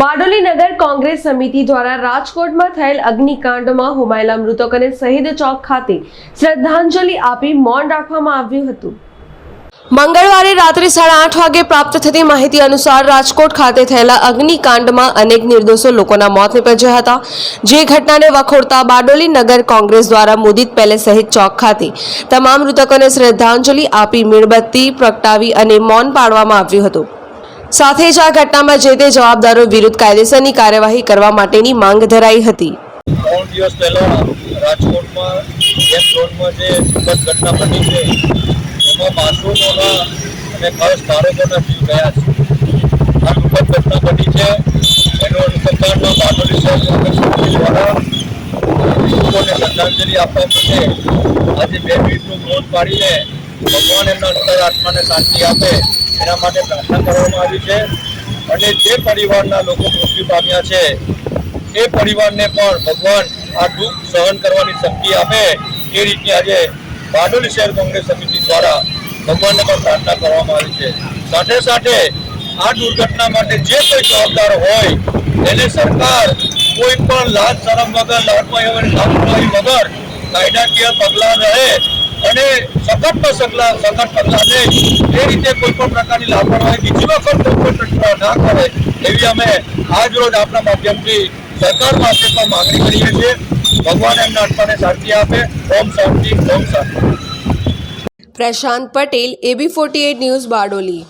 બારડોલી નગર કોંગ્રેસ સમિતિ દ્વારા રાજકોટમાં થયેલ અગ્નિકાંડમાં હોમાયેલા મૃતકોને શહીદ ચોક ખાતે શ્રદ્ધાંજલિ આપી મૌન રાખવામાં આવ્યું હતું. મંગળવારે રાત્રે સાડા આઠ વાગે પ્રાપ્ત થતી માહિતી અનુસાર રાજકોટ ખાતે થયેલા અગ્નિકાંડમાં અનેક નિર્દોષો લોકોના મોત નિપજ્યા હતા. જે ઘટનાને વખોડતા બારડોલી નગર કોંગ્રેસ દ્વારા મુદિત પેલેસ સહિત ચોક ખાતે તમામ મૃતકોને શ્રદ્ધાંજલિ આપી મીણબત્તી, પ્રગટાવી અને મૌન પાડવામાં આવ્યું હતું. સાથે જ આ ઘટનામાં જે તે જવાબદારો વિરુદ્ધ કાયદેસરની કાર્યવાહી કરવા માટેની માંગ ધરાઈ હતી. ત્રણ દિવસ પહેલા રાજકોટમાં જે દુઃખદ ઘટના છે, એમાં માસૂમોના અને ખાસ બાળકોના ગયા છે. આ બની છે, એનો અનુસંધાનમાં બારડોલી શ્રદ્ધાંજલિ આપવા માટે આજે બે મિનિટનું મૌન પાડીને ભગવાન એમના અંતર આત્માને શાંતિ આપે, એના માટે પ્રાર્થના કરવામાં આવી છે. અને જે પરિવારના લોકો મૃત્યુ પામ્યા છે, એ પરિવારને પણ ભગવાન આ દુઃખ સહન કરવાની શક્તિ આપે. એ રીતે આજે બારડોલી શહેર કોંગ્રેસ સમિતિ દ્વારા ભગવાનને પણ પ્રાર્થના કરવામાં આવી છે. સાથે સાથે આ દુર્ઘટના માટે જે કોઈ જવાબદાર હોય, એને સરકાર કોઈ પણ લાજ શરમ વગર લાપરવાહી વગર કાયદાકીય પગલાં રહે અને સખતમાં સગલા સખત પગલાં લે. એ રીતે કોઈ પણ પ્રકારની લાપરવાહી બીજી વખત કોઈ પણ ના કરે, એવી અમે આજ રોજ આપણા માધ્યમથી સરકાર પાસે પણ માંગણી કરીએ છીએ. ભગવાન એમના આત્માને શાંતિ આપે. ઓમ શાંતિ ઓમ શાંતિ. Prashant Patel AB forty news Bardoli.